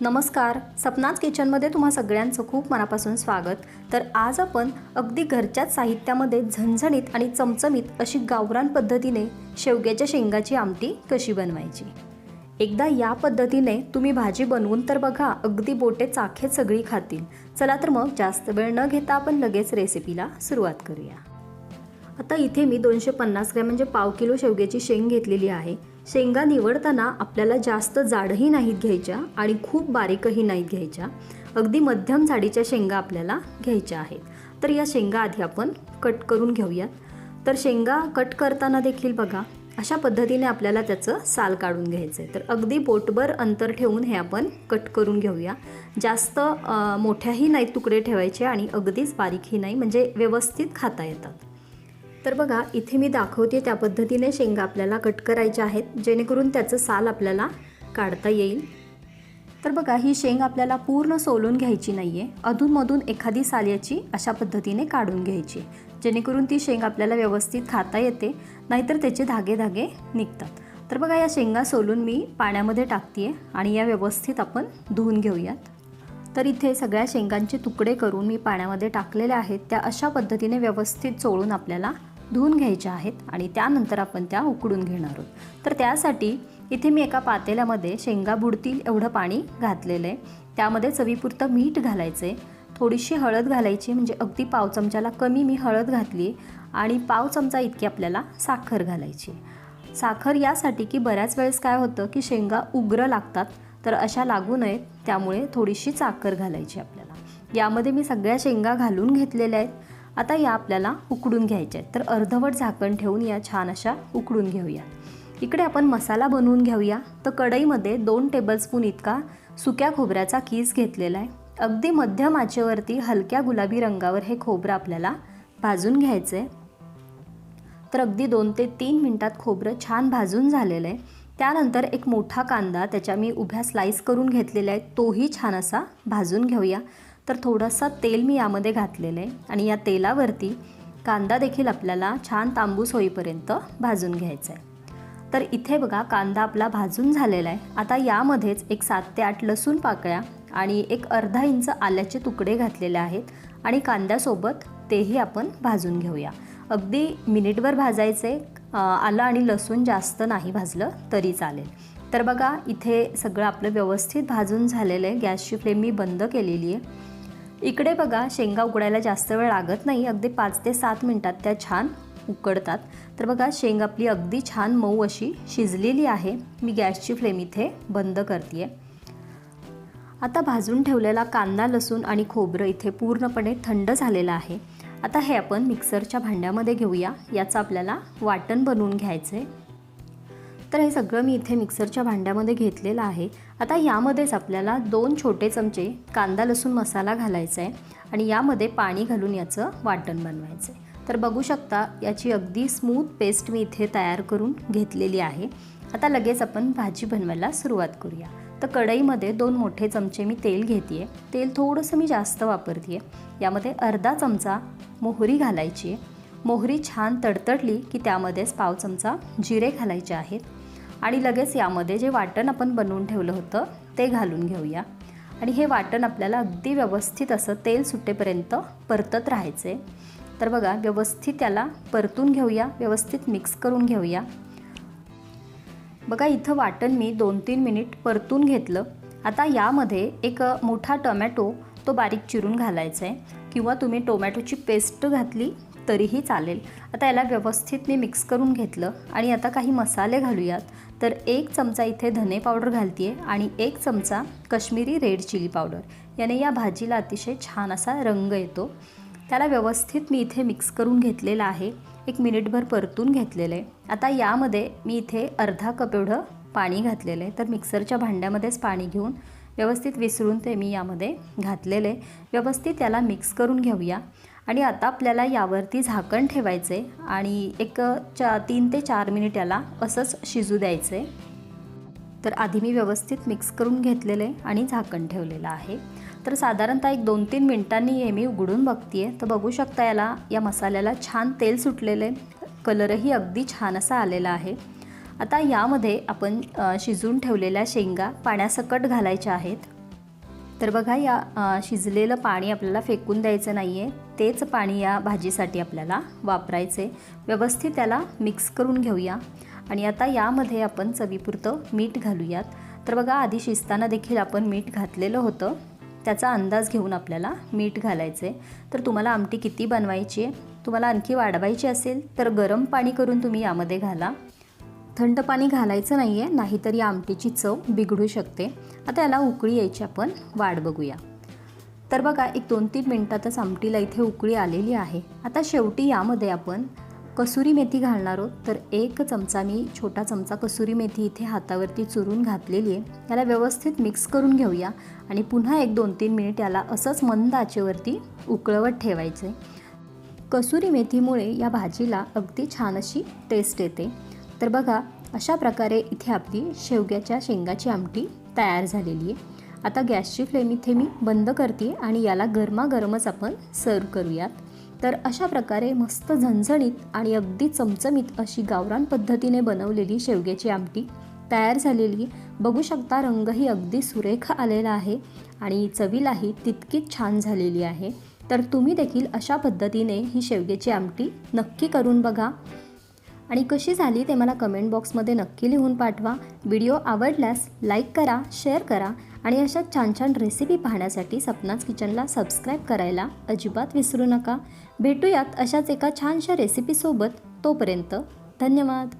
नमस्कार. सपनाच किचनमध्ये तुम्हा सगळ्यांचं खूप मनापासून स्वागत. तर आज आपण अगदी घरच्याच साहित्यामध्ये झणझणीत आणि चमचमीत अशी गावरान पद्धतीने शेवग्याच्या शेंगाची आमटी कशी बनवायची? एकदा या पद्धतीने तुम्ही भाजी बनवून तर बघा अगदी बोटे चाखेत सगळी खातील. चला तर मग जास्त वेळ न घेता आपण लगेच रेसिपीला सुरुवात करूया. आता इथे मी दोनशे पन्नास ग्रॅम म्हणजे पाव किलो शेवग्याची शेंग घेतलेली आहे. शेंगा निवडताना आपल्याला जास्त जाडही नाहीत घ्यायच्या आणि खूप बारीकही नाहीत घ्यायच्या. अगदी मध्यम जाडीच्या शेंगा आपल्याला घ्यायच्या आहेत. तर या शेंगा आधी आपण कट करून घेऊयात. तर शेंगा कट करताना देखील बघा अशा पद्धतीने आपल्याला त्याचं साल काढून घ्यायचं आहे तर अगदी बोटभर अंतर ठेवून हे आपण कट करून घेऊया. जास्त मोठ्याही नाही तुकडे ठेवायचे आणि अगदीच बारीकही नाही म्हणजे व्यवस्थित खाता येतात. तर बघा इथे मी दाखवते त्या पद्धतीने शेंगा आपल्याला कट करायच्या आहेत जेणेकरून त्याचं साल आपल्याला काढता येईल. तर बघा ही शेंग आपल्याला पूर्ण सोलून घ्यायची नाही आहे अधूनमधून एखादी साल याची अशा पद्धतीने काढून घ्यायची जेणेकरून ती शेंग आपल्याला व्यवस्थित खाता येते नाहीतर त्याचे धागे धागे निघतात. तर बघा या शेंगा सोलून मी पाण्यामध्ये टाकते आणि या व्यवस्थित आपण धुवून घेऊयात. तर इथे सगळ्या शेंगांचे तुकडे करून मी पाण्यामध्ये टाकलेल्या आहेत. त्या अशा पद्धतीने व्यवस्थित चोळून आपल्याला धुवून घ्यायच्या आहेत आणि त्यानंतर आपण त्या उकडून घेणार आहोत. तर त्यासाठी इथे मी एका पातेल्यामध्ये शेंगा बुडतील एवढं पाणी घातलेलं आहे. त्यामध्ये चवीपुरतं मीठ घालायचं आहे थोडीशी हळद घालायची म्हणजे अगदी पाव चमच्याला कमी मी हळद घातली आणि पाव चमचा इतकी आपल्याला साखर घालायची. साखर यासाठी की बऱ्याच वेळेस काय होतं की शेंगा उग्र लागतात तर अशा लागू नयेत त्यामुळे थोडीशी साखर घालायची आपल्याला. यामध्ये मी सगळ्या शेंगा घालून घेतलेल्या आहेत. आता या आपल्याला उकडून घ्यायच्या आहेत. तर अर्धवट झाकण ठेवून या छान अशा उकडून घेऊया. इकडे आपण मसाला बनवून घेऊया. तर कढईमध्ये दोन टेबलस्पून इतका सुक्या खोबऱ्याचा कीस घेतलेला आहे. अगदी मध्यम आचेवरती हलक्या गुलाबी रंगावर हे खोबरं आपल्याला भाजून घ्यायचं आहे तर अगदी दोन ते तीन मिनटात खोबरं छान भाजून झालेलं आहे. त्यानंतर एक मोठा कांदा त्याच्या मी उभ्या स्लाईस करून घेतलेला आहे. तोही छान असा भाजून घेऊया. तर थोडंसं तेल मी यामध्ये घातलेलं आहे आणि या तेलावरती कांदा देखील आपल्याला छान तांबूस होईपर्यंत भाजून घ्यायचा आहे. तर इथे बघा कांदा आपला भाजून झालेला आहे. आता यामध्येच एक सात ते आठ लसूण पाकळ्या आणि एक अर्धा इंच आल्याचे तुकडे घातलेले आहेत आणि कांद्यासोबत तेही आपण भाजून घेऊया. अगदी मिनिटभर भाजायचे आलं आणि लसूण जास्त नाही भाजलं तरी चालेल. तर बघा इथे सगळं आपलं व्यवस्थित भाजून झालेलं आहे. गॅसची फ्लेम मी बंद केलेली आहे. इकडे बघा शेंगा उकडायला जास्त वेळ लागत नाही अगदी पाच ते सात मिनटात त्या छान उकडतात. तर बघा शेंग आपली अगदी छान मऊ अशी शिजलेली आहे. मी गॅसची फ्लेम इथे बंद करते आता भाजून ठेवलेला कांदा लसूण आणि खोबरं इथे पूर्णपणे थंड झालेलं आहे. आता हे आपण मिक्सरच्या भांड्यामध्ये घेऊया. याचं आपल्याला वाटण बनवून घ्यायचं आहे तर हे सगळं मी इथे मिक्सरच्या भांड्यामध्ये घेतलेलं आहे. आता यामध्येच आपल्याला दोन छोटे चमचे कांदा लसूण मसाला घालायचा आहे आणि यामध्ये पाणी घालून याचं वाटण बनवायचं आहे. तर बघू शकता याची अगदी स्मूथ पेस्ट मी इथे तयार करून घेतलेली आहे. आता लगेच आपण भाजी बनवायला सुरुवात करूया. तर कढईमध्ये दोन मोठे चमचे मी तेल घेते तेल थोडंसं मी जास्त वापरते यामध्ये अर्धा चमचा मोहरी घालायची आहे. मोहरी छान तडतडली की त्यामध्येच पाव चमचा जिरे घालायचे आहेत. आणि लगेच यामध्ये जे वाटण आपण बनवून ठेवलं होतं ते घालून घेऊया. आणि हे वाटण आपल्याला अगदी व्यवस्थित असं तेल सुटेपर्यंत परतत राहायचे तर बघा व्यवस्थित त्याला परतून घेऊया व्यवस्थित मिक्स करून घेऊया. बघा इथं वाटण मी दोन तीन मिनिट परतून घेतलं. आता यामध्ये एक मोठा टोमॅटो तो बारीक चिरून घालायचा आहे किंवा तुम्ही टोमॅटोची पेस्ट घातली तरीही चालेल. आता याला व्यवस्थित मी मिक्स करून घेतलं आणि आता काही मसाले घालूयात. तर एक चमचा इथे धने पावडर घालते आणि एक चमचा कश्मीरी रेड चिली पावडर. याने या भाजीला अतिशय छान असा रंग येतो. त्याला व्यवस्थित मी इथे मिक्स करून घेतलेलं आहे. एक मिनिटभर परतून घेतलेलं आहे. आता यामध्ये मी इथे अर्धा कप एवढं पाणी घातलेलं आहे. तर मिक्सरच्या भांड्यामध्येच पाणी घेऊन व्यवस्थित विसरून ते मी यामध्ये घातलेले व्यवस्थित त्याला मिक्स करून घेऊया. आणि आता आपल्याला यावरती झाकण ठेवायचं आहे आणि एक चा तीन ते चार मिनिट याला असंच शिजू द्यायचं. आहे तर आधी मी व्यवस्थित मिक्स करून घेतलेलं आहे आणि झाकण ठेवलेलं आहे. तर साधारणतः एक दोन तीन मिनटांनी हे मी उघडून बघते तर बघू शकता याला या मसाल्याला छान तेल सुटलेलं आहे कलरही अगदी छान असा आलेला आहे. आता यामध्ये आपण शिजून शिजवून ठेवलेल्या शेंगा पाण्यासकट घालायच्या आहेत. तर बघा या शिजलेलं पाणी आपल्याला फेकून द्यायचं नाही आहे तेच पाणी या भाजीसाठी आपल्याला वापरायचे व्यवस्थित त्याला मिक्स करून घेऊया. आणि आता यामध्ये आपण चवीपुरतं मीठ घालूयात. तर बघा आधी शिजताना देखील आपण मीठ घातलेलं होतं. त्याचा अंदाज घेऊन आपल्याला मीठ घालायचे तर तुम्हाला आमटी किती बनवायची आहे? तुम्हाला आणखी वाढवायची असेल तर गरम पाणी करून तुम्ही यामध्ये घाला. थंड पाणी घालायचं नाही आहे नाहीतर या आमटीची चव बिघडू शकते. आता याला उकळी यायची आपण वाट बघूया. तर बघा एक दोन तीन मिनटातच आमटीला इथे उकळी आलेली आहे. आता शेवटी यामध्ये आपण कसुरी मेथी घालणार आहोत. तर एक चमचा मी छोटा चमचा कसुरी मेथी इथे हातावरती चुरून घातलेली आहे. याला व्यवस्थित मिक्स करून घेऊया आणि पुन्हा एक दोन तीन मिनिट याला असंच मंद आचेवरती उकळवत ठेवायचे कसुरी मेथीमुळे या भाजीला अगदी छान अशी टेस्ट येते. तर बघा अशा प्रकारे इथे आपली शेवग्याच्या शेंगाची आमटी तयार झालेली आहे. आता गॅसची फ्लेम इथे मी बंद करते आणि याला गरमागरमच आपण सर्व करूयात. तर अशा प्रकारे मस्त झणझणीत आणि अगदी चमचमीत अशी गावरान पद्धतीने बनवलेली शेवग्याची आमटी तयार झालेली बघू शकता रंगही अगदी सुरेख आलेला आहे आणि चवीलाही तितकीच छान झालेली आहे. तर तुम्ही देखील अशा पद्धतीने ही शेवग्याची आमटी नक्की करून बघा. आणि कशी झाली ते मला कमेंट बॉक्समध्ये नक्की लिहून पाठवा. व्हिडिओ आवडल्यास लाईक करा शेअर करा आणि अशा छान छान रेसिपी पाहण्यासाठी सपनाच किचनला सबस्क्राईब करायला अजिबात विसरू नका. भेटूयात अशाच एका छानशा रेसिपीसोबत तोपर्यंत धन्यवाद.